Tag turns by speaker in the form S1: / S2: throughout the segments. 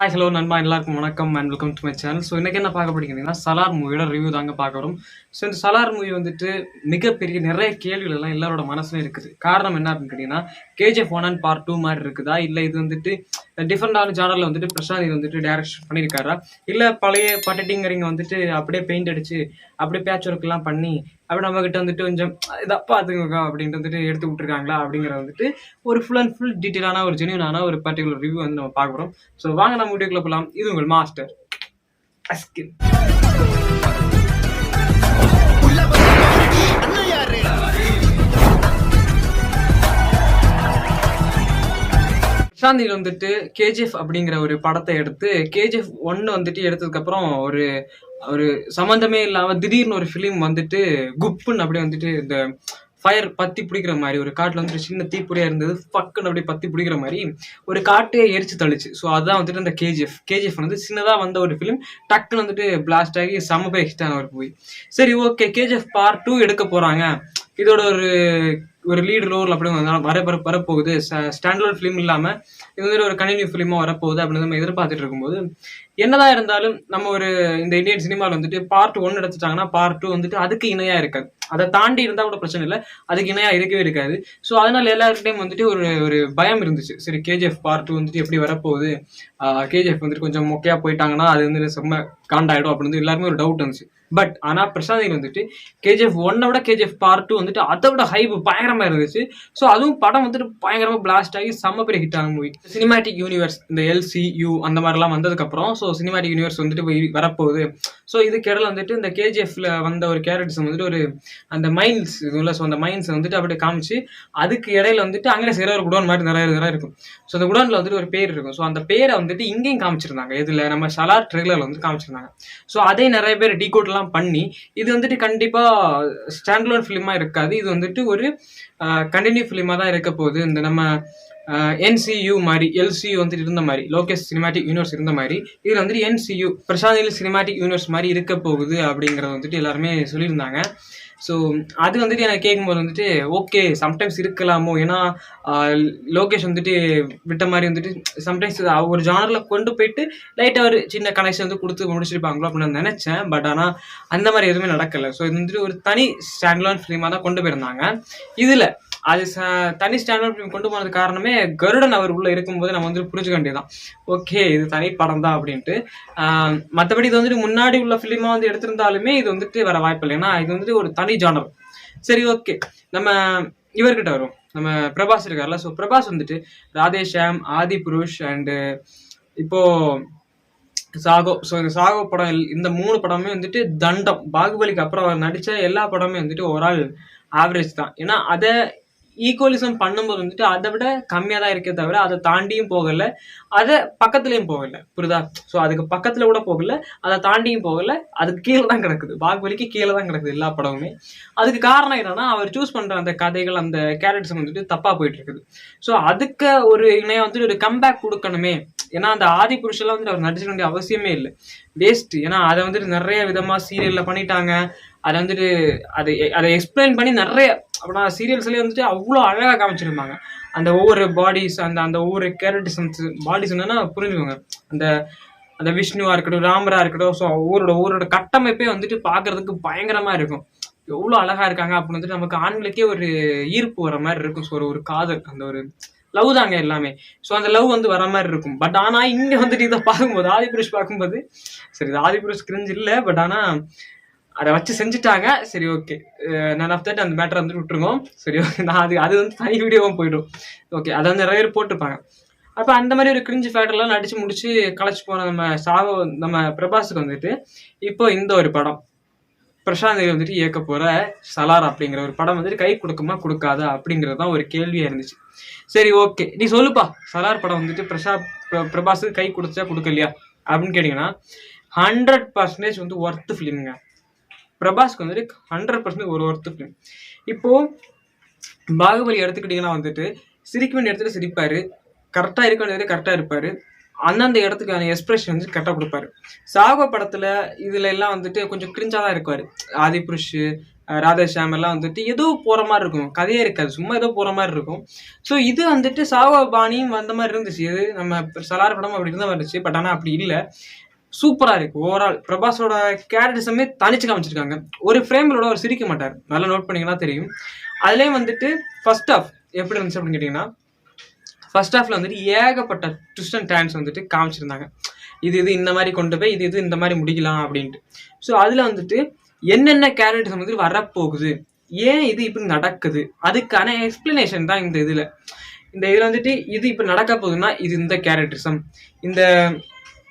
S1: Hi hello நண்பா. எல்லாருக்கும் வணக்கம் and welcome to my channel so இன்றைக்கி என்ன பார்க்க போறீங்கன்னா சலார் மூவியோட ரிவ்யூ தாங்க பார்க்க வரும். ஸோ இந்த சலார் மூவி வந்துட்டு மிகப்பெரிய நிறைய கேள்விகள் எல்லாம் எல்லாரோட மனசுலையும் இருக்குது. காரணம் என்ன அப்படின்னு கேட்டிங்கன்னா KGF one and part two மாதிரி இருக்குதா? இல்லை இது வந்துட்டு டிஃப்ரெண்டான ஜானரில் வந்துட்டு பிரசாந்த் இது வந்துட்டு டேரக்ஷன் பண்ணியிருக்காரா? இல்லை பழைய பட்டட்டிங்கரிங்க வந்துட்டு அப்படியே பெயிண்ட் அடித்து அப்படியே பேட்ச் ஒர்க்லாம் பண்ணி அப்படி நம்ம கிட்ட வந்துட்டு கொஞ்சம் இதை பார்த்துக்கோங்க அப்படின்ட்டு வந்துட்டு எடுத்து விட்டுருக்காங்களா அப்படிங்கிற வந்துட்டு ஒரு ஃபுல் அண்ட் ஃபுல் டீட்டெயிலான ஒரு ஜெனியூனான ஒரு பர்டிகுலர் ரிவ்யூ வந்து நம்ம பார்க்குறோம் ஸோ வாங்க நம்ம வீடியோக்குள்ள போகலாம் இது உங்கள் மாஸ்டர் அஸ்கின் பிரசாந்தில் வந்துட்டு கேஜிஎஃப் அப்படிங்கிற ஒரு படத்தை எடுத்து கேஜிஎஃப் ஒன்னு வந்துட்டு எடுத்ததுக்கப்புறம் ஒரு ஒரு சம்மந்தமே இல்லாமல் திடீர்னு ஒரு ஃபிலிம் வந்துட்டு குப்புன்னு அப்படியே வந்துட்டு இந்த ஃபயர் பத்தி பிடிக்கிற மாதிரி ஒரு காட்டில் வந்துட்டு சின்ன தீப்பொறியா இருந்தது பக்குன்னு அப்படியே பத்தி பிடிக்கிற மாதிரி ஒரு காட்டையே எரிச்சு தள்ளிச்சு. ஸோ அதான் வந்துட்டு அந்த கேஜிஎஃப் கேஜிஎஃப் வந்து சின்னதாக வந்த ஒரு ஃபிலிம் டக்குன்னு வந்துட்டு பிளாஸ்ட் ஆகி செம்ம போய் எக்ஸ்டான ஒரு மூவி சரி ஓகே கேஜிஎஃப் பார்ட் டூ எடுக்க போகிறாங்க இதோட ஒரு ஒரு லீடு ரோல் அப்படி வர வர வரப்போகுது. ஸ்டாண்டர்ட் ஃபிலிம் இல்லாமல் இது வந்து ஒரு கண்டினியூ ஃபிலிமாக வரப்போகுது அப்படின்னு நம்ம எதிர்பார்த்துட்டு இருக்கும்போது என்னதான் இருந்தாலும் நம்ம ஒரு இந்த இந்தியன் சினிமாவில் வந்துட்டு பார்ட் ஒன் எடுத்துட்டாங்கன்னா பார்ட் டூ வந்துட்டு அதுக்கு இணையாக இருக்காது. அதை தாண்டி இருந்தால் கூட பிரச்சனை இல்லை. அதுக்கு இணையாக இருக்கவே இருக்காது. ஸோ அதனால எல்லாருக்கிட்டையும் வந்துட்டு ஒரு ஒரு பயம் இருந்துச்சு. சரி கேஜிஎஃப் பார்ட் டூ வந்துட்டு எப்படி வரப்போகுது? கேஜிஎஃப் வந்துட்டு கொஞ்சம் மொக்கையாக போயிட்டாங்கன்னா அது வந்து செம்ம காண்டாயிடும் அப்படின்னு எல்லாருமே ஒரு டவுட் இருந்துச்சு பட் ஆனா பிரசாந்தில் வந்துட்டு கேஜிஎஃப் ஒன்னை விட கேஜிஎஃப் பார்ட் டூ வந்துட்டு அதை விட ஹைப் பயங்கரமா இருந்துச்சு. ஸோ அதுவும் படம் வந்துட்டு பயங்கரமா பிளாஸ்ட் ஆகி செம்ம பெரிய ஹிட் ஆகும் மூவி சினிமாட்டிக் யூனிவர்ஸ் இந்த எல்சியூ அந்த மாதிரிலாம் வந்ததுக்கப்புறம் ஸோ சினிமாட்டிக் யூனிவர்ஸ் வந்துட்டு போய் வரப்போகுது. ஸோ இதுக்கு இடையில வந்துட்டு இந்த கேஜிஎஃப்ல வந்த ஒரு கேரக்டர்ஸ் வந்துட்டு ஒரு அந்த மைன்ஸ் இதுல ஸோ அந்த மைன்ஸ் வந்துட்டு அப்படியே காமிச்சு அதுக்கு இடையில வந்துட்டு அங்கே செய்கிற ஒரு குடோன் மாதிரி நிறைய நிறைய இருக்கும். ஸோ அந்த குடோன்ல வந்துட்டு ஒரு பேர் இருக்கும். ஸோ அந்த பேரை வந்துட்டு இங்கேயும் காமிச்சிருந்தாங்க. இதுல நம்ம சலார் ட்ரெய்லர்ல வந்து காமிச்சிருந்தாங்க. ஸோ அதே நிறைய பேர் டீகோட்லாம் பண்ணி இது வந்துட்டு கண்டிப்பா ஸ்டாண்ட்லோன் ஃபிலிமா இருக்காது. இது வந்துட்டு ஒரு கண்டினியூ ஃபிலிமா தான் இருக்க போகுது. இந்த நம்ம என்சியூ மாதிரி எல்சியு வந்துட்டு இருந்த மாதிரி லோகேஷ் சினிமாட்டிக் யூனிவர்ஸ் இருந்த மாதிரி இதில் வந்துட்டு என்சியு பிரசாந்தில் சினிமாட்டிக் யூனிவர்ஸ் மாதிரி இருக்க போகுது அப்படிங்கிறத வந்துட்டு எல்லாருமே சொல்லியிருந்தாங்க. ஸோ அது வந்துட்டு எனக்கு கேட்கும்போது வந்துட்டு ஓகே சம்டைம்ஸ் இருக்கலாமோ? ஏன்னா லோகேஷ் வந்துட்டு விட்ட மாதிரி வந்துட்டு சம்டைம்ஸ் ஒரு ஜானரில் கொண்டு போயிட்டு லைட்டாக ஒரு சின்ன கனெக்ஷன் வந்து கொடுத்து முடிச்சிருப்பாங்களோ அப்படின்னு நான் நினச்சேன். பட் ஆனால் அந்த மாதிரி எதுவுமே நடக்கலை. ஸோ இது வந்துட்டு ஒரு தனி ஸ்டாண்ட்லான் ஃபிலிமாக தான் கொண்டு போயிருந்தாங்க. இதில் அது ச தனி ஸ்டாண்டர்ட் ஃபிலிம் கொண்டு போனது காரணமே கருடன் அவர் உள்ள இருக்கும்போது நம்ம வந்து புரிஞ்சுக்க வேண்டியதான் ஓகே இது தனி படம் தான் அப்படின்ட்டு. மற்றபடி இது வந்துட்டு முன்னாடி உள்ள ஃபிலிமாக வந்து எடுத்திருந்தாலுமே இது வந்துட்டு வர வாய்ப்பு இல்லை. ஏன்னா இது வந்துட்டு ஒரு தனி ஜானர் சரி ஓகே நம்ம இவர்கிட்ட வரும் நம்ம பிரபாஸ் இருக்கார்ல. ஸோ பிரபாஸ் வந்துட்டு ராதேஷாம் ஆதி புருஷ் அண்டு இப்போ சாகோ. ஸோ இந்த சாகோ படம் இந்த மூணு படமே வந்துட்டு தண்டம். பாகுபலிக்கு அப்புறம் அவர் நடித்த எல்லா படமே வந்துட்டு ஒரு ஆள் ஆவரேஜ் தான். ஏன்னா அதை ஈக்குவலிசம் பண்ணும்போது வந்துட்டு அதை விட கம்மியாக தான் இருக்கே தவிர அதை தாண்டியும் போகல. அதை பக்கத்துலேயும் போகல புரியுதா? ஸோ அதுக்கு பக்கத்தில் கூட போகல அதை தாண்டியும் போகல அதுக்கு கீழே தான் கிடக்குது. பாகுபலிக்கு கீழே தான் கிடக்குது எல்லா படமுமே. அதுக்கு காரணம் என்னன்னா அவர் சூஸ் பண்ணுற அந்த கதைகள் அந்த கேரக்டர்ஸ் வந்துட்டு தப்பாக போயிட்டு இருக்குது ஸோ அதுக்கு ஒரு இணையம் வந்துட்டு ஒரு கம்பேக் கொடுக்கணுமே. ஏன்னா அந்த ஆதி புருஷெல்லாம் வந்துட்டு அவர் நடிச்சிட வேண்டிய அவசியமே இல்லை. வேஸ்ட் ஏன்னா அதை வந்துட்டு நிறைய விதமாக சீரியலில் பண்ணிட்டாங்க. அதை வந்துட்டு அதை அதை எக்ஸ்பிளைன் பண்ணி நிறைய அப்படின்னா சீரியல்ஸ்லேயே வந்துட்டு அவ்வளோ அழகாக காமிச்சிருப்பாங்க. அந்த ஒவ்வொரு பாடிஸ் அந்த அந்த ஒவ்வொரு கேரக்டர்ஸ் பாடிஸ் என்னன்னா புரிஞ்சுக்கோங்க. அந்த அந்த விஷ்ணுவாக இருக்கட்டும் ராமரா இருக்கட்டும் ஸோ ஒவ்வொருட ஒவ்வொருட கட்டமைப்பே வந்துட்டு பார்க்கறதுக்கு பயங்கரமாக இருக்கும். எவ்வளோ அழகாக இருக்காங்க அப்படின்னு வந்துட்டு நமக்கு ஆண்களுக்கே ஒரு ஈர்ப்பு வர மாதிரி இருக்கும். ஸோ ஒரு காதல் அந்த ஒரு லவ் தாங்க எல்லாமே. ஸோ அந்த லவ் வந்து வர மாதிரி இருக்கும். பட் ஆனால் இங்கே வந்துட்டு இதை பார்க்கும்போது ஆதிபுருஷ் பார்க்கும்போது சரி இது ஆதிபுருஷ் கிரிஞ்சு இல்லை பட் ஆனால் அதை வச்சு செஞ்சுட்டாங்க. சரி ஓகே நான் ஆஃப் தட் அந்த மேட்டரை வந்துட்டு விட்டுருவோம் சரி ஓகே நான் அது அது வந்து தனி வீடியோவும் போயிடும். ஓகே அதை வந்து நிறைய பேர் போட்டிருப்பாங்க அப்போ அந்த மாதிரி ஒரு கிரிஞ்சு ஃபேக்டர்லாம் நடிச்சு முடிச்சு களைச்சு போன நம்ம சாகோ நம்ம பிரபாஸுக்கு வந்துட்டு இப்போ இந்த ஒரு படம். பிரசாந்த் வந்துட்டு இயக்க போற சலார் அப்படிங்கிற ஒரு படம் வந்துட்டு கை கொடுக்குமா கொடுக்காதா அப்படிங்கிறது தான் ஒரு கேள்வியா இருந்துச்சு. சரி ஓகே நீ சொல்லுப்பா. சலார் படம் வந்துட்டு பிரசா பிரபாஸுக்கு கை கொடுத்தா கொடுக்கலையா? அப்படின்னு கேட்டீங்கன்னா ஹண்ட்ரட் பர்சன்டேஜ் வந்து ஒர்த்து ஃபிலிம்ங்க பிரபாஸ்க்கு வந்துட்டு ஹண்ட்ரட் பர்சன்ட் ஒரு ஒர்த்து ஃபிலிம் இப்போ பாகுபலி எடுத்துக்கிட்டிங்கன்னா வந்துட்டு சிரிக்க வேண்டிய இடத்துல சிரிப்பாரு கரெக்டாக இருக்க வேண்டியது கரெக்டாக இருப்பார். அந்தந்த இடத்துக்கான எக்ஸ்பிரஷன் வந்து கரெக்டாக கொடுப்பாரு. சாகோ படத்தில் இதில் எல்லாம் வந்துட்டு கொஞ்சம் கிரிஞ்சாக தான் இருப்பார். ஆதி புருஷ் ராதேஷாம் எல்லாம் வந்துட்டு ஏதோ போகிற மாதிரி இருக்கும். கதையே இருக்காது. சும்மா ஏதோ போகிற மாதிரி இருக்கும். ஸோ இது வந்துட்டு சாவபாணியும் வந்த மாதிரி இருந்துச்சு. இது நம்ம சலார் படம் அப்படி இருந்த மாதிரி இருந்துச்சு. பட் ஆனால் அப்படி இல்லை. சூப்பராக இருக்குது ஓவரால் பிரபாஸோட கேரக்டர்ஸுமே தனிச்சு காமிச்சிருக்காங்க. ஒரு ஃப்ரேம்களோட அவர் சிரிக்க மாட்டார். நல்லா நோட் பண்ணீங்கன்னா தெரியும். அதுலேயும் வந்துட்டு ஃபர்ஸ்ட் ஆஃப் எப்படி இருந்துச்சு அப்படின்னு கேட்டிங்கன்னா ஃபர்ஸ்ட் ஹாஃப்ல வந்துட்டு ஏகப்பட்ட ட்விஸ்ட் அண்ட் டேன்ஸ் வந்துட்டு காமிச்சிருந்தாங்க. இது இது இந்த மாதிரி கொண்டு போய் இது இது இந்த மாதிரி முடிக்கலாம் அப்படின்ட்டு. ஸோ அதில் வந்துட்டு என்னென்ன கேரக்டர்ஸ் வந்துட்டு வரப்போகுது? ஏன் இது இப்படி நடக்குது? அதுக்கான எக்ஸ்பிளனேஷன் தான் இந்த இதில். இந்த இதில் வந்துட்டு இது இப்போ நடக்க போகுதுன்னா இது இந்த கேரக்டரிசம் இந்த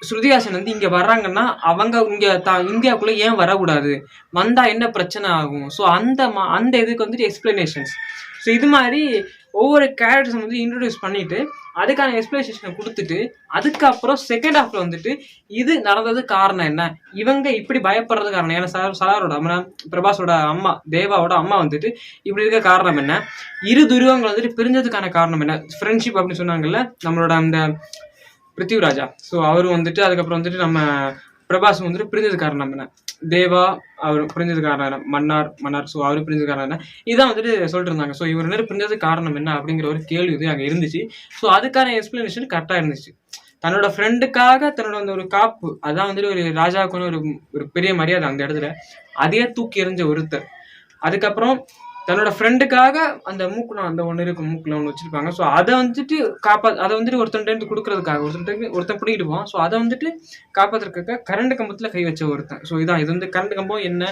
S1: ஸ்ருதிஹாசன் வந்து இங்கே வர்றாங்கன்னா அவங்க இங்கே தா இந்தியாவுக்குள்ளே ஏன் வரக்கூடாது? வந்தால் என்ன பிரச்சனை ஆகும்? ஸோ அந்த மா அந்த இதுக்கு வந்துட்டு எக்ஸ்பிளனேஷன்ஸ் ஸோ இது மாதிரி ஒவ்வொரு கேரக்டர்ஸ் வந்து இன்ட்ரடியூஸ் பண்ணிட்டு அதுக்கான எக்ஸ்பிளனேஷனை கொடுத்துட்டு அதுக்கப்புறம் செகண்ட் ஹாஃப்ல வந்துட்டு இது நடந்தது காரணம் என்ன? இவங்க இப்படி பயப்படுறது காரணம். ஏன்னா சார் சாரோட அம்மா பிரபாஸோட அம்மா தேவாவோட அம்மா வந்துட்டு இப்படி இருக்க காரணம் என்ன? இரு துருவங்கள் வந்துட்டு பிரிஞ்சதுக்கான காரணம் என்ன? ஃப்ரெண்ட்ஷிப் அப்படின்னு சொன்னாங்கல்ல நம்மளோட அந்த பிருத்திவிராஜா. ஸோ அவரும் வந்துட்டு அதுக்கப்புறம் வந்துட்டு நம்ம பிரபாஸ் வந்துட்டு பிரிஞ்சது காரணம் என்ன தேவா அவர் பிரிஞ்சது காரணம் மன்னார் மன்னார் ஸோ அவர் பிரிஞ்சது காரணம் என்ன இதான் வந்துட்டு சொல்லிட்டு இருந்தாங்க ஸோ இவர் நேரம் பிரிஞ்சது காரணம் என்ன அப்படிங்கிற ஒரு கேள்வி இது அங்கே இருந்துச்சு. ஸோ அதுக்கான எக்ஸ்பிளனேஷன் கரெக்டாக இருந்துச்சு. தன்னோட ஃப்ரெண்டுக்காக தன்னோட அந்த ஒரு காப்பு அதான் வந்துட்டு ஒரு ராஜாவுக்குன்னு ஒரு ஒரு பெரிய மரியாதை அந்த இடத்துல. அதையே தூக்கி எறிஞ்ச ஒருத்தர். அதுக்கப்புறம் தன்னோட ஃப்ரெண்டுக்காக அந்த மூக்குல அந்த ஒன்று இருக்கும் மூக்கில் ஒன்று வச்சிருப்பாங்க. ஸோ அதை வந்துட்டு காப்பா அதை வந்துட்டு ஒருத்தன் கொடுக்கறதுக்காக ஒருத்தன் ஒருத்தன் பிடிக்கிடுவான் ஸோ அதை வந்துட்டு காப்பாத்துறதுக்காக கரண்ட் கம்பத்தில் கை வச்ச ஒருத்தன். ஸோ இதான். இது வந்து கரண்ட் கம்பம் என்ன?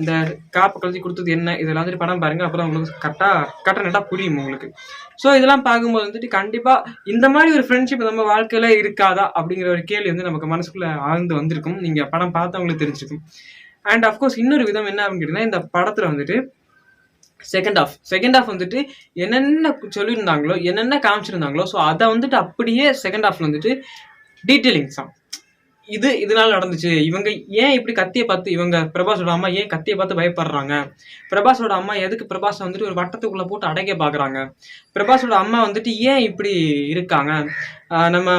S1: இந்த காப்பு கழுத்தி கொடுத்தது என்ன? இதெல்லாம் வந்துட்டு படம் பாருங்க. அப்புறம் உங்களுக்கு கரெக்டாக கரெக்டாக நட்டாக புரியும் உங்களுக்கு. ஸோ இதெல்லாம் பார்க்கும்போது வந்துட்டு கண்டிப்பாக இந்த மாதிரி ஒரு ஃப்ரெண்ட்ஷிப் நம்ம வாழ்க்கையில இருக்காதா? அப்படிங்கிற ஒரு கேள்வி வந்து நமக்கு மனசுக்குள்ளே ஆழ்ந்து வந்திருக்கும். நீங்கள் படம் பார்த்தவங்களுக்கு தெரிஞ்சிருக்கும். அண்ட் அஃப்கோர்ஸ் இன்னொரு விதம் என்ன அப்படின்னு கேட்டிங்கன்னா இந்த படத்தில் வந்துட்டு செகண்ட் ஆஃப் செகண்ட் ஆஃப் வந்துட்டு என்னென்ன சொல்லியிருந்தாங்களோ என்னென்ன காமிச்சிருந்தாங்களோ ஸோ அதை வந்துட்டு அப்படியே செகண்ட் ஆஃப்ல வந்துட்டு டீட்டெயிலிங்ஸ் தான் இது இதனால நடந்துச்சு. இவங்க ஏன் இப்படி கத்தியை பார்த்து இவங்க பிரபாஸோட அம்மா ஏன் கத்தியை பார்த்து பயப்படுறாங்க? பிரபாஸோட அம்மா எதுக்கு பிரபாஸை வந்துட்டு ஒரு வட்டத்துக்குள்ள போட்டு அடைக்க பார்க்குறாங்க? பிரபாஸோட அம்மா வந்துட்டு ஏன் இப்படி இருக்காங்க? நம்ம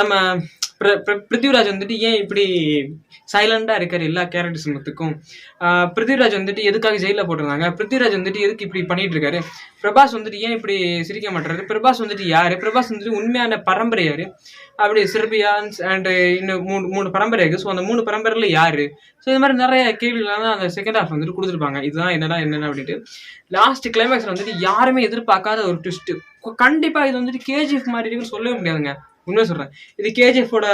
S1: நம்ம பிருத்திவிராஜ் வந்துட்டு ஏன் இப்படி சைலண்டாக இருக்கார் எல்லா கேரக்டர்ஸ் மொத்துக்கும் பிருத்திவிராஜ் வந்துட்டு எதுக்காக ஜெயிலில் போட்டிருந்தாங்க? பிருத்திவிராஜ் வந்துட்டு எதுக்கு இப்படி பண்ணிட்டு இருக்காரு? பிரபாஸ் வந்துட்டு ஏன் இப்படி சிரிக்க மாட்டாரு பிரபாஸ் வந்துட்டு யார்? பிரபாஸ் வந்துட்டு உண்மையான பரம்பரை யார்? அப்படி சிர்பியான்ஸ் அண்டு இன்னும் மூணு மூணு பரம்பரை இருக்குது ஸோ அந்த மூணு பரம்பரையில் யார்? ஸோ இந்த மாதிரி நிறைய கேள்விகள்லாம் தான் அந்த செகண்ட் ஹாஃப் வந்துட்டு கொடுத்துருப்பாங்க. இதுதான் என்னன்னா என்னென்ன அப்படின்ட்டு. லாஸ்ட் கிளைமேக்ஸில் வந்துட்டு யாருமே எதிர்பார்க்காத ஒரு ட்விஸ்ட்டு கண்டிப்பாக இது வந்துட்டு கேஜிஎஃப் மாதிரி சொல்லவே முடியாதுங்க. உண்மையாக சொல்கிறேன் இது கேஜிஎஃபோட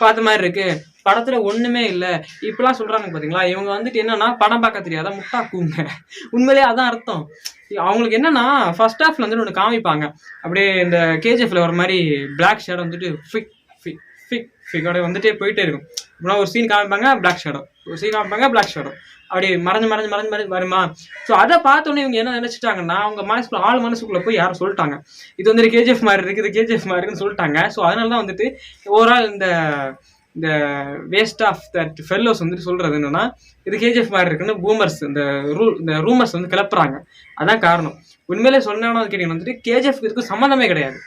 S1: பார்த்த மாதிரி இருக்கு. படத்துல ஒண்ணுமே இல்லை. இப்பெல்லாம் சொல்றாங்க பாத்தீங்களா? இவங்க வந்துட்டு என்னன்னா படம் பார்க்க தெரியாத முட்டா கூங்க உண்மையிலேயே அதான் அர்த்தம். அவங்களுக்கு என்னன்னா ஃபர்ஸ்ட் ஹாஃப்ல வந்துட்டு ஒன்று காமிப்பாங்க. அப்படியே இந்த கேஜிஎஃப்ல ஒரு மாதிரி பிளாக் ஷேடோ வந்துட்டு ஃபிக் ஃபிக் ஃபிக் ஃபிக்கோட வந்துட்டே போயிட்டே இருக்கும். அப்படின்னா ஒரு சீன் காமிப்பாங்க பிளாக் ஷேடோ ஒரு சீன் காமிப்பாங்க பிளாக் ஷேடோ அப்படி மறைஞ்சு மறைஞ்சு மறைஞ்சு மறைஞ்சு வருமா? ஸோ அதை பார்த்தோன்னே இவங்க என்ன நினைச்சிட்டாங்கன்னா அவங்க மனசுக்குள்ள ஆள் மனசுக்குள்ள போய் யாரும் சொல்லிட்டாங்க. இது வந்துட்டு கேஜிஎஃப் மாதிரி இருக்குது கேஜிஎஃப் மாதிரி இருக்குன்னு சொல்லிட்டாங்க. ஸோ அதனால தான் வந்துட்டு ஓவரால் இந்த இந்த வேஸ்ட் ஆஃப் தட் ஃபெல்லோஸ் வந்துட்டு சொல்றது என்னன்னா இது கேஜிஎஃப் மாதிரி இருக்குன்னு பூமர்ஸ் இந்த ரூ இந்த ரூமர்ஸ் வந்து கிளப்புறாங்க. அதான் காரணம். உண்மையிலே சொன்னாலும் கேட்டீங்கன்னா வந்துட்டு கேஜிஎஃப் இதுக்கு சம்மந்தமே கிடையாது.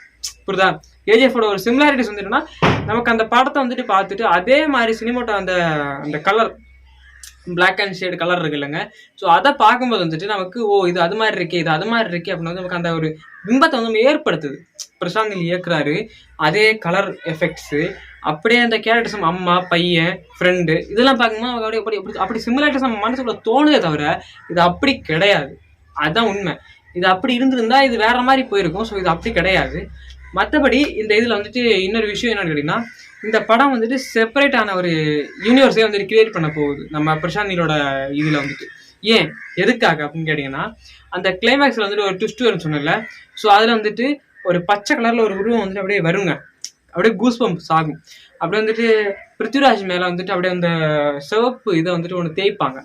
S1: புரியுதா? கேஜிஎஃபோட ஒரு சிமிலாரிட்டிஸ் வந்துட்டுன்னா நமக்கு அந்த படத்தை வந்துட்டு பார்த்துட்டு அதே மாதிரி சினிமாட்டோ அந்த அந்த colour black and shade colour இருக்கு இல்லைங்க ஸோ அதை பார்க்கும்போது வந்துட்டு நமக்கு ஓ இது அது மாதிரி இருக்கே இது அது மாதிரி இருக்கே அப்படின்னு வந்து நமக்கு அந்த ஒரு பிம்பத்தை வந்து நம்ம ஏற்படுத்துது. பிரசாந்த் இயக்குறாரு அதே கலர் எஃபெக்ட்ஸு அப்படியே அந்த கேரக்டர்ஸ் அம்மா பையன் ஃப்ரெண்டு இதெல்லாம் பார்க்கும்போது நமக்கு அப்படியே அப்படி அப்படி அப்படி சிமிலாரிட்டிஸ் நம்ம மனசுக்குள்ள தோணுதே தவிர இது அப்படி கிடையாது. அதுதான் உண்மை. இது அப்படி இருந்திருந்தா இது வேற மாதிரி போயிருக்கும். ஸோ இது அப்படி கிடையாது. மற்றபடி இந்த இதில் வந்துட்டு இன்னொரு விஷயம் என்னன்னு கேட்டிங்கன்னா இந்த படம் வந்துட்டு செப்பரேட்டான ஒரு யூனிவர்ஸே வந்துட்டு கிரியேட் பண்ண போகுது. நம்ம பிரசாந்த் இதில் வந்துட்டு. ஏன்? எதுக்காக அப்படின்னு கேட்டிங்கன்னா அந்த கிளைமேக்ஸில் வந்துட்டு ஒரு ட்விஸ்ட் வரும்னு சொன்னல ஸோ அதில் வந்துட்டு ஒரு பச்சை கலரில் ஒரு உருவம் வந்துட்டு அப்படியே வருங்க. அப்படியே கூஸ் பம்ப்ஸ் ஆகும் அப்படியே வந்துட்டு பிருத்திவிராஜ் மேலே வந்துட்டு அப்படியே அந்த சிவப்பு இதை வந்துட்டு ஒன்று தேய்ப்பாங்க.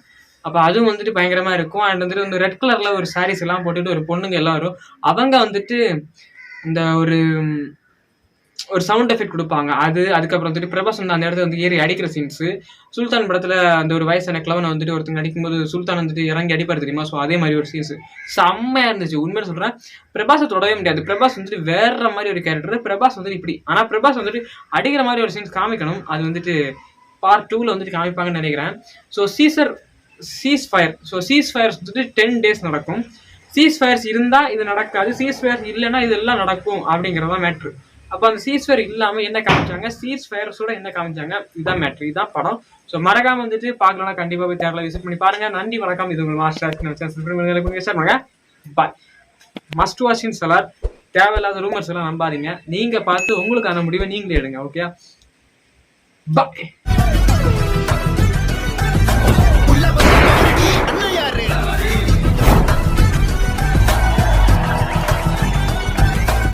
S1: அப்போ அதுவும் வந்துட்டு பயங்கரமாக இருக்கும். அண்ட் வந்துட்டு இந்த ரெட் கலரில் ஒரு சாரீஸ் எல்லாம் போட்டுட்டு ஒரு பொண்ணுங்க எல்லாம் வரும் அவங்க வந்துட்டு இந்த ஒரு ஒரு சவுண்ட் எஃபெக்ட் கொடுப்பாங்க. அது அதுக்கப்புறம் வந்துட்டு பிரபாஸ் வந்து அந்த இடத்துல வந்து ஏறி அடிக்கிற சீன்ஸு சுல்தான் படத்தில் அந்த ஒரு வயசான கிளவனை வந்துட்டு ஒருத்தங்க அடிக்கும்போது சுல்தான் வந்துட்டு இறங்கி அடிப்பார் தெரியுமா? ஸோ அதே மாதிரி ஒரு சீன்ஸ் செம்மையாக இருந்துச்சு. உண்மையாக சொல்கிறேன் பிரபாஸை தொடவே முடியாது. பிரபாஸ் வந்துட்டு வேற மாதிரி ஒரு கேரக்டர் பிரபாஸ் வந்துட்டு இப்படி. ஆனால் பிரபாஸ் வந்துட்டு அடிக்கிற மாதிரி ஒரு சீன்ஸ் காமிக்கணும். அது வந்துட்டு பார்ட் டூவில் வந்துட்டு காமிப்பாங்கன்னு நினைக்கிறேன். ஸோ சீசர் ceasefire so ceasefires வந்துட்டு டென் டேஸ் நடக்கும். சீஸ் ஃபயர்ஸ் இருந்தால் இது நடக்காது. சீஸ் ஃபயர்ஸ் இல்லைன்னா இதெல்லாம் நடக்கும் அப்படிங்கிறது தான் மேட்ரு அப்போ அந்த சீஸ் ஃபயர் இல்லாமல் என்ன காமிச்சாங்க? சீஸ் ஃபயர்ஸோட என்ன காமிச்சாங்க? இதான் மேட்ரு இதான் படம். ஸோ மறக்காம வந்துட்டு பார்க்கலாம் கண்டிப்பாக போய் தேர்தல விசிட் பண்ணி பாருங்க. நன்றி வணக்கம். இது உங்கள் மாஸ்டர் பாய் மஸ்ட் வாஷின் சலார் தேவையில்லாத ரூமர்ஸ் எல்லாம் நம்பாதீங்க. நீங்கள் பார்த்து உங்களுக்கான முடிவை நீங்களே எடுங்க ஓகே பாய்